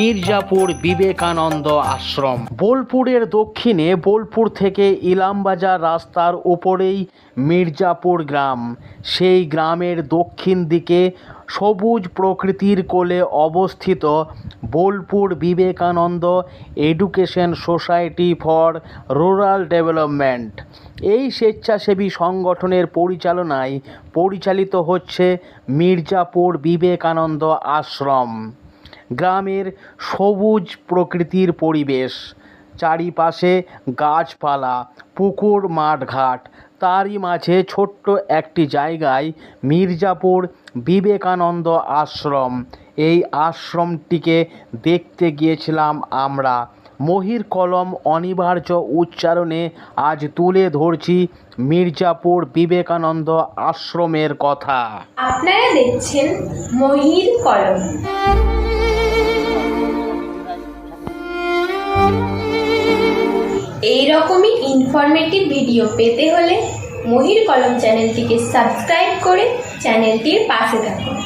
মির্জাপুর বিবেকানন্দ আশ্রম। বোলপুরের দক্ষিণে বোলপুর থেকে ইলামবাজার রাস্তার ওপরেই মির্জাপুর গ্রাম। সেই গ্রামের দক্ষিণ দিকে সবুজ প্রকৃতির কোলে অবস্থিত Bolpur Vivekananda education society for rural development. এই স্বেচ্ছাসেবী সংগঠনের পরিচালনায় পরিচালিত হচ্ছে মির্জাপুর বিবেকানন্দ আশ্রম। গ্রামের সবুজ প্রকৃতির পরিবেশ, চারিপাশে গাছপালা, পুকুর, মাঠঘাট। তারই মাঝে ছোট্ট একটি জায়গায় মির্জাপুর বিবেকানন্দ আশ্রম। এই আশ্রমটিকে দেখতে গিয়েছিলাম আমরা। মহির কলম অনিবার্য উচ্চারণে আজ তুলে ধরছি মির্জাপুর বিবেকানন্দ আশ্রমের কথা। আপনারা দেখছেন মহির কলম। এই রকমই ইনফরমেটিভ ভিডিও পেতে হলে মহির কলম চ্যানেলটিকে সাবস্ক্রাইব করে চ্যানেলটির পাশে থাকুন।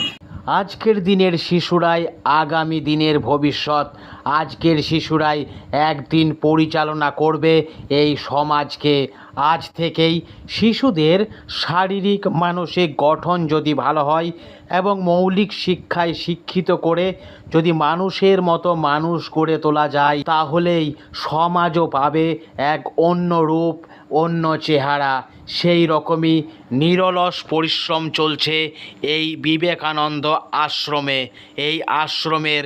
আজকের দিনের শিশুরাই আগামী দিনের ভবিষ্যৎ। আজকের শিশুরাই একদিন পরিচালনা করবে এই সমাজকে। আজ থেকেই শিশুদের শারীরিক, মানসিক গঠন যদি ভালো হয় এবং মৌলিক শিক্ষায় শিক্ষিত করে যদি মানুষের মতো মানুষ গড়ে তোলা যায়, তাহলেই সমাজও পাবে এক অন্য রূপ। অন্য চেহারা, সেই রকমই নিরলস পরিশ্রম চলছে এই বিবেকানন্দ আশ্রমে। এই আশ্রমের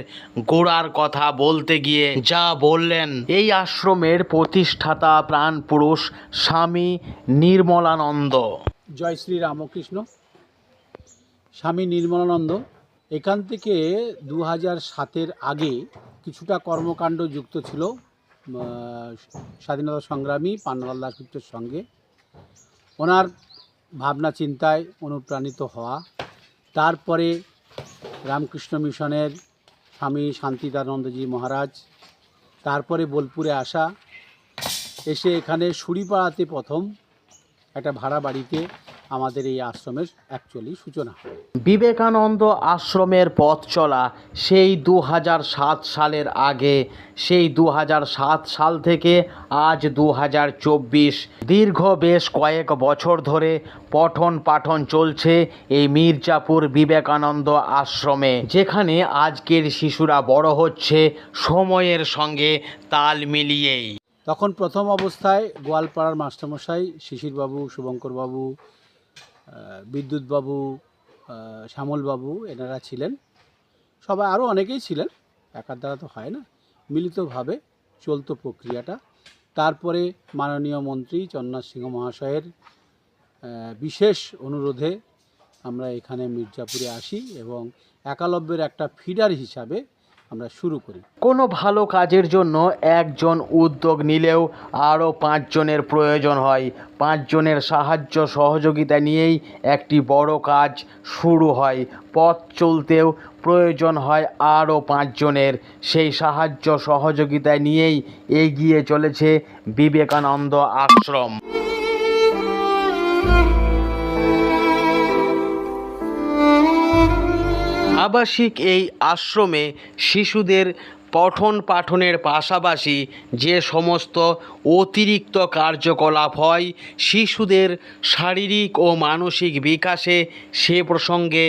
গোড়ার কথা বলতে গিয়ে যা বললেন, এই আশ্রমের প্রতিষ্ঠাতা প্রাণপুরুষ স্বামী নির্মলানন্দ। জয় শ্রী রামকৃষ্ণ। স্বামী নির্মলানন্দ, এখান থেকে দু হাজার সাতের আগে কিছুটা কর্মকাণ্ড যুক্ত ছিল। স্বাধীনতা সংগ্রামী পান্নালাল দাসগুপ্তের সঙ্গে। ওনার ভাবনা চিন্তায় অনুপ্রাণিত হওয়া। তারপরে রামকৃষ্ণ মিশনের স্বামী শান্তিদানন্দজি মহারাজ। তারপরে বোলপুরে আসা। এসে এখানে সুরিপাড়াতে প্রথম একটা ভাড়া বাড়িতে আমাদের এই আশ্রমের অ্যাকচুয়ালি সূচনা। বিবেকানন্দ আশ্রমের পথ চলা সেই দু হাজার সাত সালের আগে, সেই দু হাজার সাত সাল থেকে আজ দু হাজার চব্বিশ। দীর্ঘ বেশ কয়েক বছর ধরে পঠন পাঠন চলছে এই মির্জাপুর বিবেকানন্দ আশ্রমে, যেখানে আজকের শিশুরা বড় হচ্ছে সময়ের সঙ্গে তাল মিলিয়েই। তখন প্রথম অবস্থায় গোয়ালপাড়ার মাস্টারমশাই শিশিরবাবু, শুভঙ্করবাবু বিদ্যুৎবাবু শ্যামলবাবু এনারা ছিলেন। সবাই আরও অনেকেই ছিলেন, একার দ্বারা তো হয় না, মিলিতভাবে চলতো প্রক্রিয়াটা। তারপরে মাননীয় মন্ত্রী চন্নাথ সিংহ মহাশয়ের বিশেষ অনুরোধে আমরা এখানে মির্জাপুরে আসি এবং একালব্যের একটা ফিডার হিসাবে আমরা শুরু করি। কোনো ভালো কাজের জন্য একজন উদ্যোগ নিলেও আরও পাঁচজনের প্রয়োজন হয়। পাঁচজনের সাহায্য সহযোগিতা নিয়েই একটি বড় কাজ শুরু হয়। পথ চলতেও প্রয়োজন হয় আরও পাঁচজনের। সেই সাহায্য সহযোগিতা নিয়েই এগিয়ে চলেছে বিবেকানন্দ আশ্রম। আবাসিক এই আশ্রমে শিশুদের পঠন পাঠনের পাশাপাশি যে সমস্ত অতিরিক্ত কার্যকলাপ হয়, শিশুদের শারীরিক ও মানসিক বিকাশে সে প্রসঙ্গে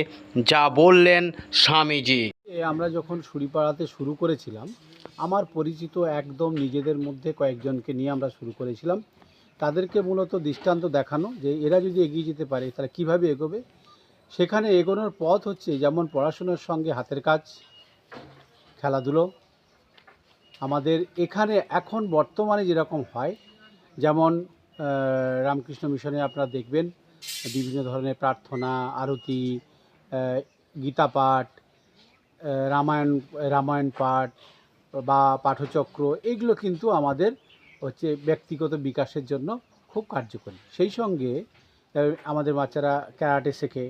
যা বললেন স্বামীজি। আমরা যখন সুরিপাড়াতে শুরু করেছিলাম, আমার পরিচিত একদম নিজেদের মধ্যে কয়েকজনকে নিয়ে আমরা শুরু করেছিলাম। তাদেরকে মূলত দৃষ্টান্ত দেখানো যে এরা যদি এগিয়ে যেতে পারে তাহলে কীভাবে এগোবে? সেখানে এগোনোর পথ হচ্ছে যেমন পড়াশোনার সঙ্গে হাতের কাজ, খেলাধুলো। আমাদের এখানে এখন বর্তমানে যেরকম হয়, যেমন রামকৃষ্ণ মিশনে আপনারা দেখবেন, বিভিন্ন ধরনের প্রার্থনা, আরতি গীতা পাঠ রামায়ণ রামায়ণ পাঠ বা পাঠচক্র, এগুলো কিন্তু আমাদের হচ্ছে ব্যক্তিগত বিকাশের জন্য খুব কার্যকরী। সেই সঙ্গে আমাদের বাচ্চারা ক্যারাটে শেখে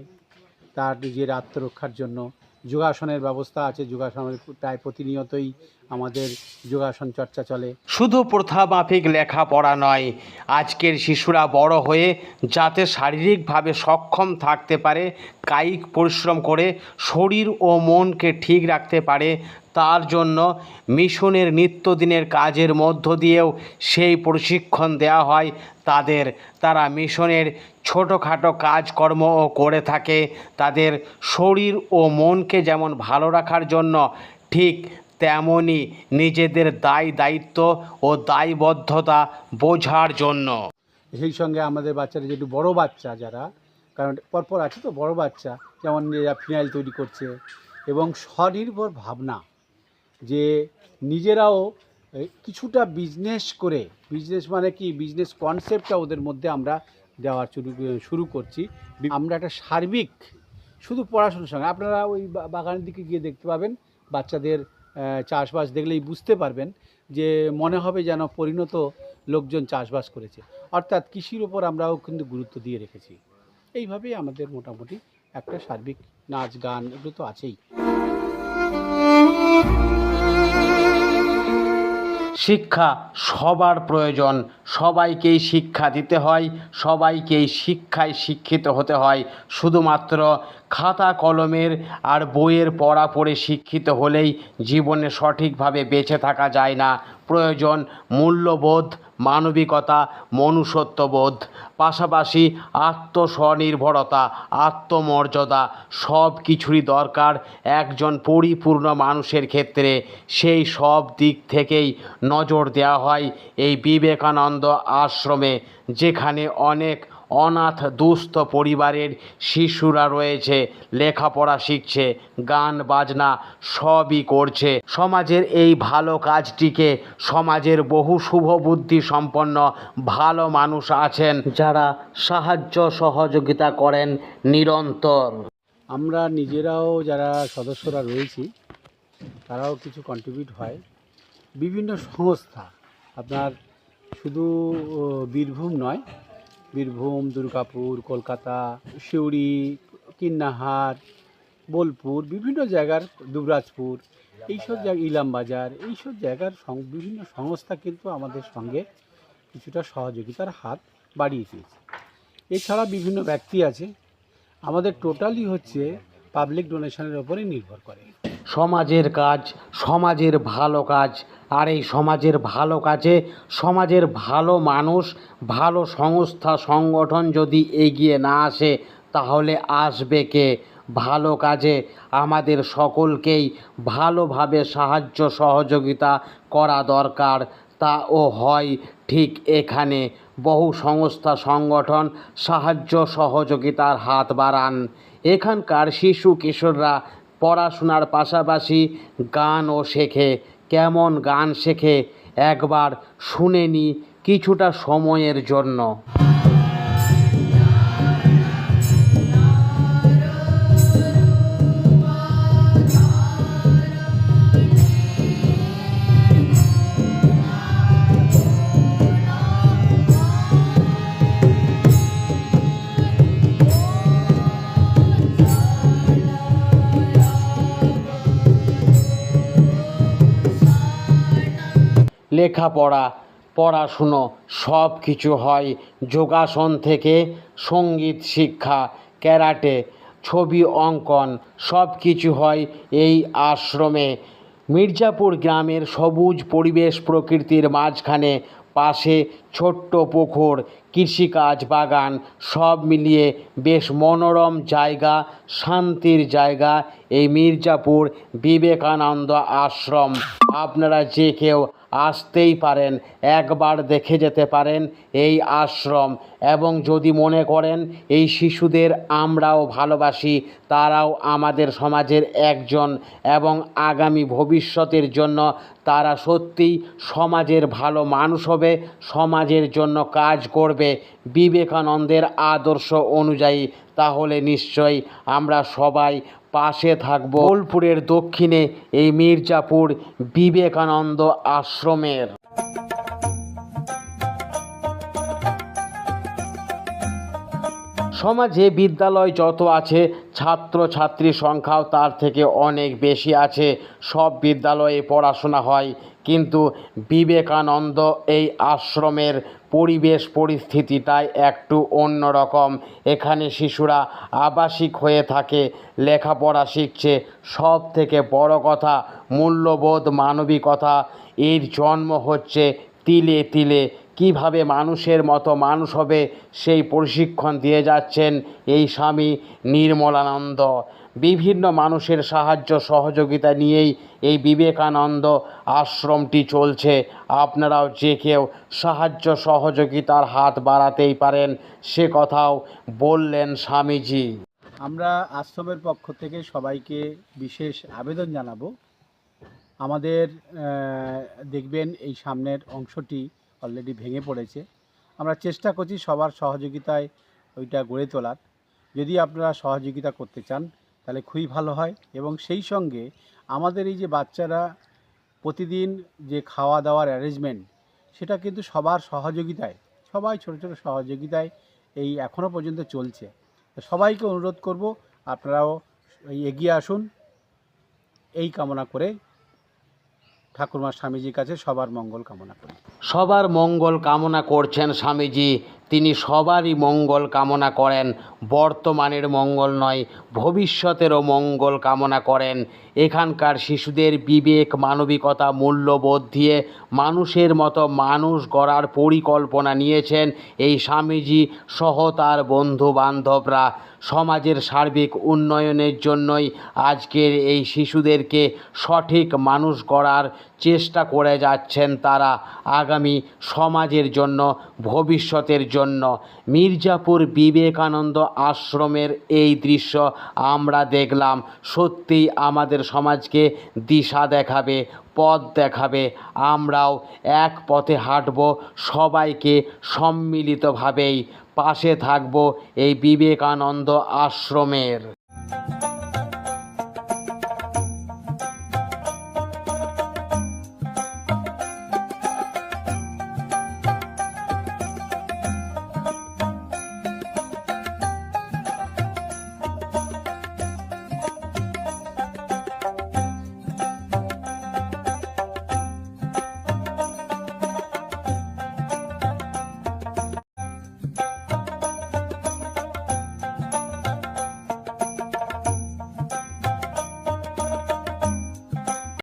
তার নিজের আত্মরক্ষার জন্য যোগাসনের ব্যবস্থা আছে যোগাসনের প্রায় প্রতিনিয়তই আমাদের যোগাসন চর্চা চলে। শুধু প্রথা মাফিক লেখাপড়া নয়, আজকের শিশুরা বড় হয়ে যাতে শারীরিকভাবে সক্ষম থাকতে পারে, কায়িক পরিশ্রম করে, শরীর ও মনকে ঠিক রাখতে পারে, তার জন্য মিশনের নিত্যদিনের কাজের মধ্য দিয়েও সেই প্রশিক্ষণ দেওয়া হয় তাদের। তারা মিশনের ছোটোখাটো কাজকর্মও করে থাকে, তাদের শরীর ও মনকে যেমন ভালো রাখার জন্য ঠিক তেমনই নিজেদের দায় দায়িত্ব ও দায়বদ্ধতা বোঝার জন্য। সেই সঙ্গে আমাদের বাচ্চারা যেটু বড় বাচ্চা যারা, কারণ পরপর আছে তো বড় বাচ্চা, যেমন এরা ফিনাইল তৈরি করছে এবং স্বনির্ভর ভাবনা যে নিজেরাও কিছুটা বিজনেস করে বিজনেস মানে কি? বিজনেস কনসেপ্টটা ওদের মধ্যে আমরা দেওয়ার শুরু শুরু করছি। আমরা একটা সার্বিক, শুধু পড়াশোনার সঙ্গে, আপনারা ওই বাগানের দিকে গিয়ে দেখতে পাবেন বাচ্চাদের চাষবাস দেখলেই বুঝতে পারবেন যে মনে হবে যেন পরিণত লোকজন চাষবাস করেছে। অর্থাৎ কৃষির ওপর আমরাও কিন্তু গুরুত্ব দিয়ে রেখেছি। এইভাবেই আমাদের মোটামুটি একটা সার্বিক নাচ গান এগুলো তো আছেই। শিক্ষা সবার প্রয়োজন সবাইকেই শিক্ষা দিতে হয়, সবাইকেই শিক্ষায় শিক্ষিত হতে হয়। শুধুমাত্র খাতা কলমের আর বইয়ের পড়া পড়ে শিক্ষিত হলেই জীবনে সঠিকভাবে বেঁচে থাকা যায় না। প্রয়োজন মূল্যবোধ, মানবিকতা, মনুষ্যত্ববোধ, পাশাপাশি আত্মস্বনির্ভরতা, আত্মমর্যাদা সব কিছুরই দরকার একজন পরিপূর্ণ মানুষের ক্ষেত্রে। সেই সব দিক থেকেই নজর দেওয়া হয় এই বিবেকানন্দ আশ্রমে, যেখানে অনেক অনাথ দুস্থ পরিবারের শিশুরা রয়েছে, লেখাপড়া শিখছে, গান, বাজনা সবই করছে। সমাজের এই ভালো কাজটিকে সমাজের বহু শুভ বুদ্ধি সম্পন্ন ভালো মানুষ আছেন, যারা সাহায্য সহযোগিতা করেন নিরন্তর। আমরা নিজেরাও যারা সদস্যরা রয়েছি, তারাও কিছু কন্ট্রিবিউট হয়। বিভিন্ন সংস্থা, আপনার শুধু বীরভূম নয়, বীরভূম, দুর্গাপুর, কলকাতা, সিউড়ি, কিন্নাহার, বোলপুর, বিভিন্ন জায়গার, দুবরাজপুর, এইসব জায়গা, ইলামবাজার, এইসব জায়গার বিভিন্ন সংস্থা কিন্তু আমাদের সঙ্গে কিছুটা সহযোগিতার হাত বাড়িয়ে দিয়েছে। এছাড়া বিভিন্ন ব্যক্তি আছে, আমাদের টোটালি হচ্ছে পাবলিক ডোনেশনের ওপরেই নির্ভর করে। সমাজের কাজ, সমাজের ভালো কাজ আর এই সমাজের ভালো কাজে, সমাজের ভালো মানুষ, ভালো সংস্থা, সংগঠন যদি এগিয়ে না আসে, তাহলে আসবে কে? ভালো কাজে আমাদের সকলকেই ভালোভাবে সাহায্য, সহযোগিতা করা দরকার। তা ও হয় ঠিক এখানে। বহু সংস্থা, সংগঠন সাহায্য, সহযোগিতার হাত বাড়ান। এখানকার শিশু, কিশোররা পড়াশোনার পাশাপাশি গানও শেখে। কেমন গান শেখে একবার শুনে নি কিছুটা সময়ের জন্য। লেখাপড়া, পড়াশুনো সব কিছু হয় যোগাসন থেকে, সংগীত, শিক্ষা, ক্যারাটে, ছবি অঙ্কন সব কিছু হয় এই আশ্রমে। মির্জাপুর গ্রামের সবুজ পরিবেশ প্রকৃতির মাঝখানে পাশে ছোট্ট পুকুর, কৃষিকাজ, বাগান, সব মিলিয়ে বেশ মনোরম জায়গা, শান্তির জায়গা এই মির্জাপুর বিবেকানন্দ আশ্রম। আপনারা যে কেউ আসতেই পারেন, একবার দেখে যেতে পারেন এই আশ্রম এবং যদি মনে করেন এই শিশুদের আমরাও ভালোবাসি, তারাও আমাদের সমাজের একজন এবং আগামী ভবিষ্যতের জন্য তারা সত্যিই সমাজের ভালো মানুষ হবে সমাজের জন্য কাজ করবে বিবেকানন্দের আদর্শ অনুযায়ী, তাহলে নিশ্চয়ই আমরা সবাই পাশে থাকব। বোলপুরের দক্ষিণে এই মির্জাপুর বিবেকানন্দ আশ্রমের। সমাজে বিদ্যালয় যত আছে ছাত্র ছাত্রী সংখ্যাও তার থেকে অনেক বেশি আছে। সব বিদ্যালয়ে পড়াশোনা হয়, কিন্তু বিবেকানন্দ এই আশ্রমের পরিবেশ পরিস্থিতিটাই একটু অন্যরকম এখানে শিশুরা আবাসিক হয়ে থাকে, লেখাপড়া শিখছে। সব থেকে বড় কথা, মূল্যবোধ, মানবিকতা। এর জন্ম হচ্ছে তিলে তিলে কীভাবে মানুষের মতো মানুষ হবে সেই প্রশিক্ষণ দিয়ে যাচ্ছেন এই স্বামী নির্মলানন্দ। বিভিন্ন মানুষের সাহায্য সহযোগিতা নিয়েই এই বিবেকানন্দ আশ্রমটি চলছে। আপনারাও যে কেউ সাহায্য সহযোগিতার হাত বাড়াতেই পারেন, সে কথাও বললেন স্বামীজি। আমরা আশ্রমের পক্ষ থেকে সবাইকে বিশেষ আবেদন জানাব। আমাদের দেখবেন এই সামনের অংশটি অলরেডি ভেঙে পড়েছে। আমরা চেষ্টা করছি সবার সহযোগিতায় ওইটা গড়ে তোলার। যদি আপনারা সহযোগিতা করতে চান, তাহলে খুবই ভালো হয়। এবং সেই সঙ্গে আমাদের এই যে বাচ্চারা প্রতিদিন যে খাওয়া দাওয়ার অ্যারেঞ্জমেন্ট সেটা কিন্তু সবার সহযোগিতায়, সবাই ছোট ছোট সহযোগিতায় এই এখনও পর্যন্ত চলছে। সবাইকে অনুরোধ করব, আপনারাও এগিয়ে আসুন। এই কামনা করে ঠাকুরমা স্বামীজির কাছে সবার মঙ্গল কামনা করি। সবার মঙ্গল কামনা করছেন স্বামীজি। তিনি সবারই মঙ্গল কামনা করেন। বর্তমানের মঙ্গল নয়, ভবিষ্যতেরও মঙ্গল কামনা করেন। এখানকার শিশুদের বিবেক, মানবিকতা, মূল্যবোধ দিয়ে মানুষের মতো মানুষ গড়ার পরিকল্পনা নিয়েছেন এই স্বামীজি সহ তার বন্ধু বান্ধবরা সমাজের সার্বিক উন্নয়নের জন্যই আজকের এই শিশুদেরকে সঠিক মানুষ গড়ার চেষ্টা করে যাচ্ছেন তারা আগামী সমাজের জন্য, ভবিষ্যতের জন্য। মির্জাপুর বিবেকানন্দ আশ্রমের এই দৃশ্য আমরা দেখলাম। সত্যিই আমাদের সমাজকে দিশা দেখাবে, পথ দেখাবে। আমরাও এক পথে হাঁটব, সবাইকে সম্মিলিতভাবেই পাশে থাকব এই বিবেকানন্দ আশ্রমের।